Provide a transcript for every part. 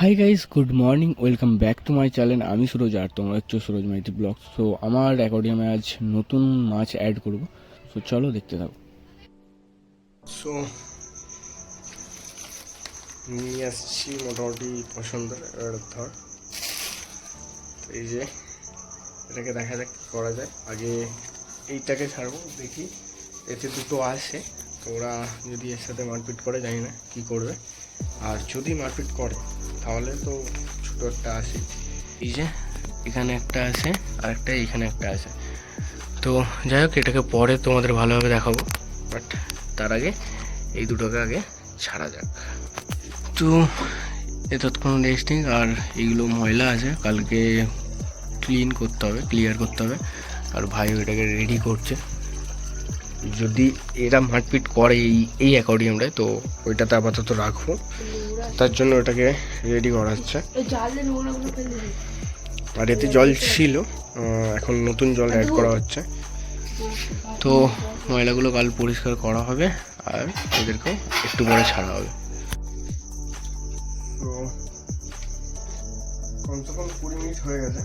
Hi guys good morning welcome back to my channel আমি সুরজ আর তোমরা হচ্ছে সুরজ মাইতি ব্লগ সো আমার অ্যাকোডিয়ামে আজ নতুন মাছ অ্যাড করব। সো চলো দেখতে থাকো। সো নিয়ে আসছি মোটামুটি পছন্দের ধর। তো এই যে, এটাকে দেখা যাক কী করা যায়। আগে এইটাকে ছাড়বো, দেখি। এতে দুটো আসে। তো ওরা যদি এর সাথে মারপিট করে, জানি না কী করবে। আর যদি মারপিট করে তাহলে তো ছোটো একটা আছে। এই যে, এখানে একটা আছে আর একটা এখানে একটা আছে। তো যাই হোক, এটাকে পরে তোমাদের ভালোভাবে দেখাবো। বাট তার আগে এই দুটোকে আগে ছাড়া যাক। তো এ তৎক্ষণ রেস্টিং আর এইগুলো ময়লা আছে। কালকে ক্লিন করতে হবে ক্লিয়ার করতে হবে। আর ভাই ওইটাকে রেডি করছে। যদি এরা মারপিট করে এই এই অ্যাকোরিয়ামটায় তো ওইটাতে আপাতত রাখব। তার জন্য ওটাকে রেডি করা হচ্ছে। আর এতে জল ছিল এখন নতুন জল অ্যাড করা হচ্ছে। তো ময়লাগুলো কাল পরিষ্কার করা হবে আর এদেরকেও একটু পরে ছাড়া হবে। তো কমসে কম কুড়ি মিনিট হয়ে গেছে।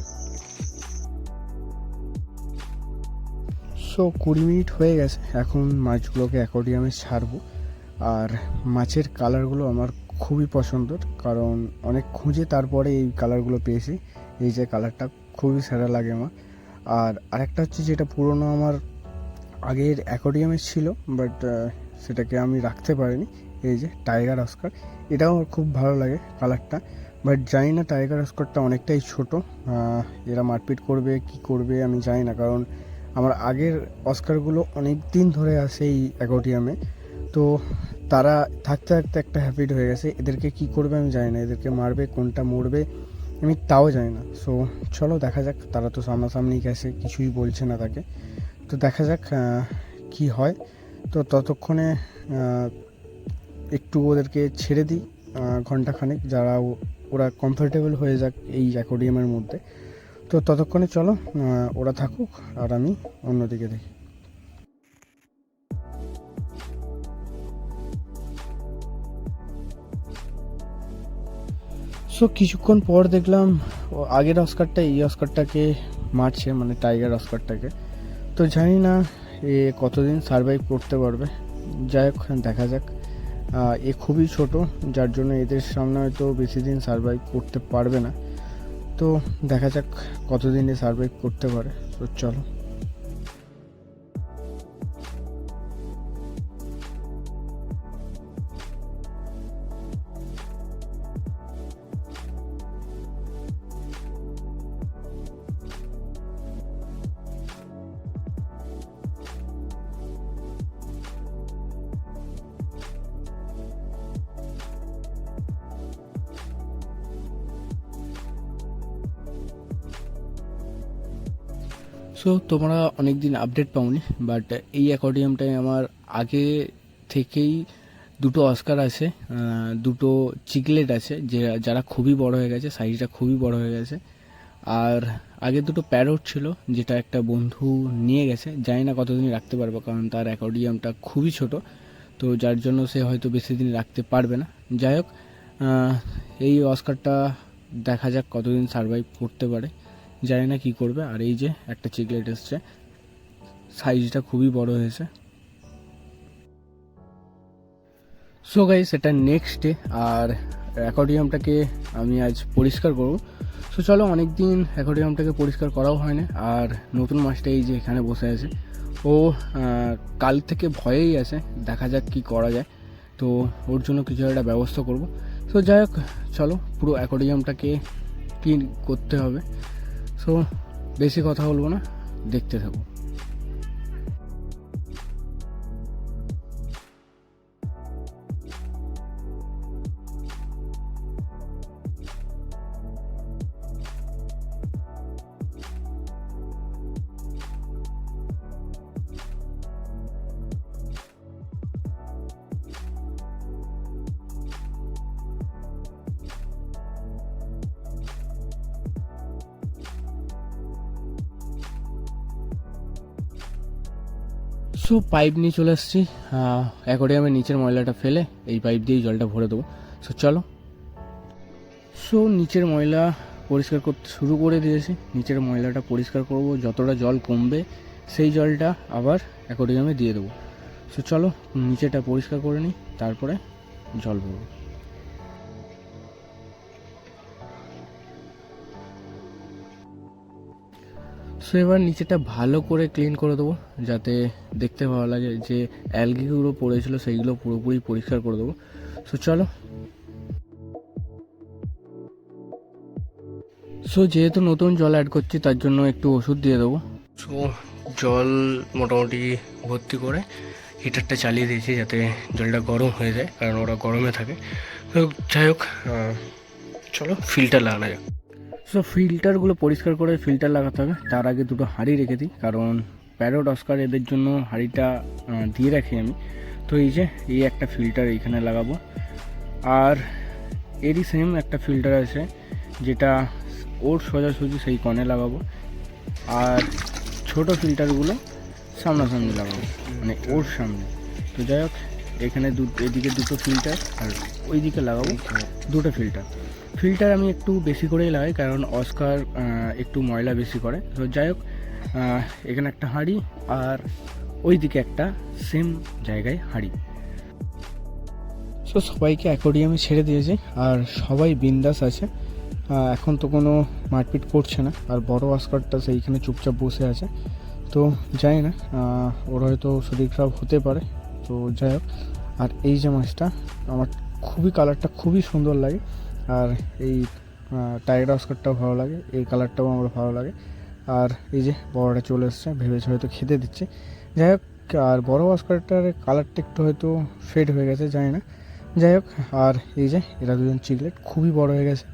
সো কুড়ি মিনিট হয়ে গেছে। এখন মাছগুলোকে অ্যাকোডিয়ামে ছাড়বো। আর মাছের কালারগুলো আমার খুবই পছন্দের, কারণ অনেক খুঁজে তারপরে এই কালারগুলো পেয়েছি। এই যে কালারটা খুবই সেরা লাগে আমার। আর আরেকটা হচ্ছে যেটা পুরনো আমার আগের অ্যাকোডিয়ামে ছিল বাট সেটাকে আমি রাখতে পারিনি। এই যে টাইগার অস্কার এটাও আমার খুব ভালো লাগে কালারটা বাট জানি না টাইগার অস্কারটা অনেকটাই ছোট এরা মারপিট করবে, কি করবে আমি জানি না। কারণ আমার আগের অস্কারগুলো অনেক দিন ধরে আছে এই অ্যাকোডিয়ামে তো তারা থাকতে থাকতে একটা হ্যাবিট হয়ে গেছে, এদেরকে কি করবে আমি জানি না, এদেরকে মারবে, কোনটা মরবে, আমি তাও জানি না। সো চলো দেখা যাক, তারা তো সামনাসামনি গেছে, কিছুই বলছে না তাকে। তো দেখা যাক কি হয়। তো ততক্ষণে একটু ওদেরকে ছেড়ে দিই ঘন্টাখানেক, যারা ওরা কমফোর্টেবল হয়ে যাক এই অ্যাকোডিয়ামের মধ্যে। তো ততক্ষণে চলো ওরা থাকুক, আর আমি অন্যদিকে দেখি। সো কিছুক্ষণ পর দেখলাম আগের অস্কারটা, এই অস্কারটাকে মারছে মানে টাইগার অস্কারটাকে। তো জানি না এ কতদিন সার্ভাইভ করতে পারবে। যাই হোক, দেখা যাক। এ খুবই ছোট, যার জন্য এদের সামনে হয়তো বেশি দিন সার্ভাইভ করতে পারবে না। তো দেখা যাক কতদিন এ সার্ভাইভ করতে পারে। তো চলো। সো তোমরা অনেক দিন আপডেট পাওনি বাট এই অ্যাকোডিয়ামটায় আমার আগে থেকেই দুটো অস্কার আছে দুটো চিকলেট আছে, যে যারা খুবই বড় হয়ে গেছে, সাইজটা খুবই বড় হয়ে গেছে। আর আগে দুটো প্যারট ছিল, যেটা একটা বন্ধু নিয়ে গেছে, জানি না কতদিন রাখতে পারবে, কারণ তার অ্যাকোডিয়ামটা খুবই ছোট, তো যার জন্য সে হয়তো বেশি দিন রাখতে পারবে না। যাই হোক এই অস্কারটা দেখা যাক কতদিন সার্ভাইভ করতে পারে। জানি না কি করবে। আর এই যে একটা চিকলেট এসছে। সাইজটা খুবই বড় হয়েছে। সো গাইস এটা নেক্সট ডে আর অ্যাকোডিয়ামটাকে আমি আজ পরিষ্কার করব। সো চলো অনেক দিন অ্যাকোডিয়ামটাকে পরিষ্কার করাও হয় না আর নতুন মাছটা এই যে এখানে বসে আছে। ও কাল থেকে ভয়েই আছে। দেখা যাক কি করা যায়। তো ওর জন্য কিছু একটা ব্যবস্থা করব। সো যাই হোক, চলো পুরো অ্যাকোডিয়ামটাকে ক্লিন করতে হবে। সো বেশি কথা বলব না দেখতে থাকো। সো পাইপ নিয়ে চলে আসছি। অ্যাকোরিয়ামের নিচের ময়লাটা ফেলে এই পাইপ দিয়েই জলটা ভরে দেবো। সো চলো। সো নিচের ময়লা পরিষ্কার করতে শুরু করে দিয়েছি। নিচের ময়লাটা পরিষ্কার করব, যতটা জল কমবে সেই জলটা আবার অ্যাকোরিয়ামে দিয়ে দেবো। সো চলো, নিচেটা পরিষ্কার করে নিই, তারপরে জল ভরবো। সো এবার নিচেটা ভালো করে ক্লিন করে দেবো, যাতে দেখতে ভালো লাগে যে অ্যালগিগুলো পড়েছিল, সেইগুলো পুরোপুরি পরিষ্কার করে দেবো। সো চলো। সো যেহেতু নতুন জল অ্যাড করছি, তার জন্য একটু ওষুধ দিয়ে দেবো। সো জল মোটামুটি ভর্তি করে হিটারটা চালিয়ে দিয়েছি, যাতে জলটা গরম হয়ে যায়, কারণ ওরা গরমে থাকে। তো, যাই হোক চলো ফিল্টার লাগানো যাক। সো ফিল্টারগুলো পরিষ্কার করে ফিল্টার লাগাতে হবে। তার আগে দুটো হাঁড়ি রেখে দিই, কারণ প্যারোট অস্কার এদের জন্য হাঁড়িটা দিয়ে রাখি আমি। তো এই যে, এই একটা ফিল্টার এইখানে লাগাবো। আর এরই সেম একটা ফিল্টার আছে, যেটা ওর সোজাসুজি সেই কনে লাগাবো। আর ছোট ফিল্টারগুলো সামনাসামনি লাগাবো মানে ওর সামনে। তো যাই হোক এখানে দু, এদিকে দুটো ফিল্টার আর ওই দিকে লাগাবো দুটো ফিল্টার ফিল্টার আমি একটু বেশি করেই লাগাই কারণ অস্কার একটু ময়লা বেশি করে। তো যাই হোক এখানে একটা হাঁড়ি আর ওই দিকে একটা সেম জায়গায় হাঁড়ি। সো সবাইকে অ্যাকোরিয়ামে ছেড়ে দিয়েছি আর সবাই বিন্দাস আছে। এখন তো কোনো মারপিট করছে না। আর বড় অস্কারটা সেইখানে চুপচাপ বসে আছে। তো যাই না ওর হয়তো শরীর খারাপ হতে পারে। তো যাই হোক, আর এই যে মাছটা, আমার খুবই কালারটা খুবই সুন্দর লাগে, আর এই টাইগার অস্কারটাও ভালো লাগে, এই কালারটাও আমার ভালো লাগে, আর এই যে বড়টা চলে এসছে, ভেবেছে হয়তো খেতে দিচ্ছে। যাই হোক, আর বড় অস্কারটার কালারটা একটু হয়তো ফেড হয়ে গেছে, জানি না। যাই হোক, আর এই যে, এরা দুজন চিকলেট খুবই বড় হয়ে গেছে।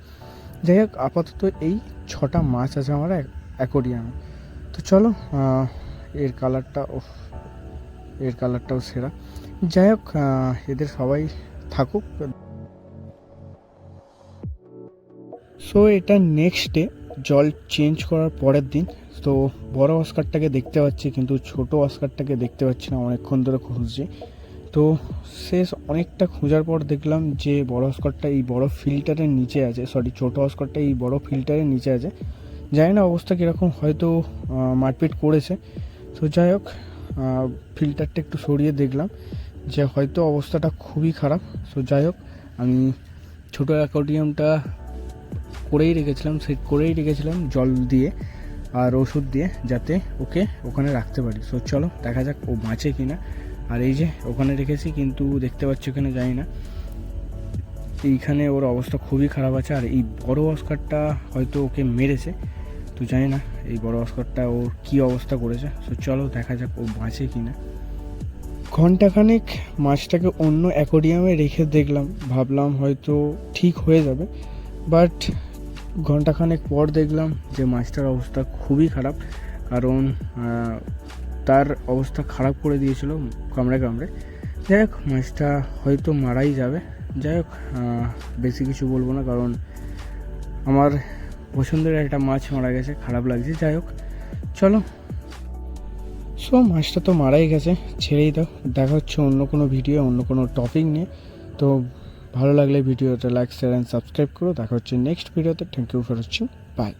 যাই হোক, আপাতত এই ছটা মাছ আছে আমার অ্যাকোরিয়ামে তো চলো এর কালারটা ও এর কালারটাও সেরা। যাই হোক এদের সবাই থাকুক। সো এটা নেক্সট ডে জল চেঞ্জ করার পরের দিন। তো বড় অস্কারটাকে দেখতে পাচ্ছি, কিন্তু ছোট অস্কারটাকে দেখতে পাচ্ছি না, অনেকক্ষণ ধরে খুঁজছি। তো, শেষ অনেকটা খোঁজার পর দেখলাম যে, বড় অস্কারটা এই বড় ফিল্টারের নিচে আছে। সরি ছোট অস্কারটা এই বড় ফিল্টারের নিচে আছে। জানি না অবস্থা কীরকম, হয়তো মারপিট করেছে। তো যাই হোক ফিল্টারটা একটু সরিয়ে দেখলাম যে হয়তো অবস্থাটা খুবই খারাপ। সো যাই হোক, আমি ছোটো অ্যাকোরিয়ামটা করেই রেখেছিলাম সেট করেই রেখেছিলাম জল দিয়ে আর ওষুধ দিয়ে যাতে ওকে ওখানে রাখতে পারি। সো চলো, দেখা যাক ও বাঁচে কি না আর এই যে ওখানে রেখেছি, কিন্তু দেখতে পাচ্ছি ওখানে যাই না। এইখানে ওর অবস্থা খুবই খারাপ আছে, আর এই বড় অস্কারটা হয়তো ওকে মেরেছে। তো জানি না এই বড় অস্কারটা ওর কী অবস্থা করেছে। সো চলো দেখা যাক ও বাঁচে কি না ঘন্টাখানেক মাছটাকে অন্য অ্যাকোরিয়ামে রেখে দেখলাম। ভাবলাম হয়তো ঠিক হয়ে যাবে। বাট ঘন্টাখানেক পর দেখলাম যে মাছটার অবস্থা খুবই খারাপ। কারণ তার অবস্থা খারাপ করে দিয়েছিল কামড়ে কামড়ে। যাই হোক, মাছটা হয়তো মারাই যাবে। যাই হোক বেশি কিছু বলব না কারণ আমার পছন্দের একটা মাছ মারা গেছে, খারাপ লাগছে, যাই হোক। চলো। সো, মাছটা তো মারাই গেছে, ছেড়েই দাও। দেখা হচ্ছে অন্য কোনো ভিডিও অন্য কোনো টপিক নিয়ে। তো, ভালো লাগলে ভিডিওটা লাইক শেয়ার অ্যান্ড সাবস্ক্রাইব করো। দেখা হচ্ছে নেক্সট ভিডিওতে thank you for watching bye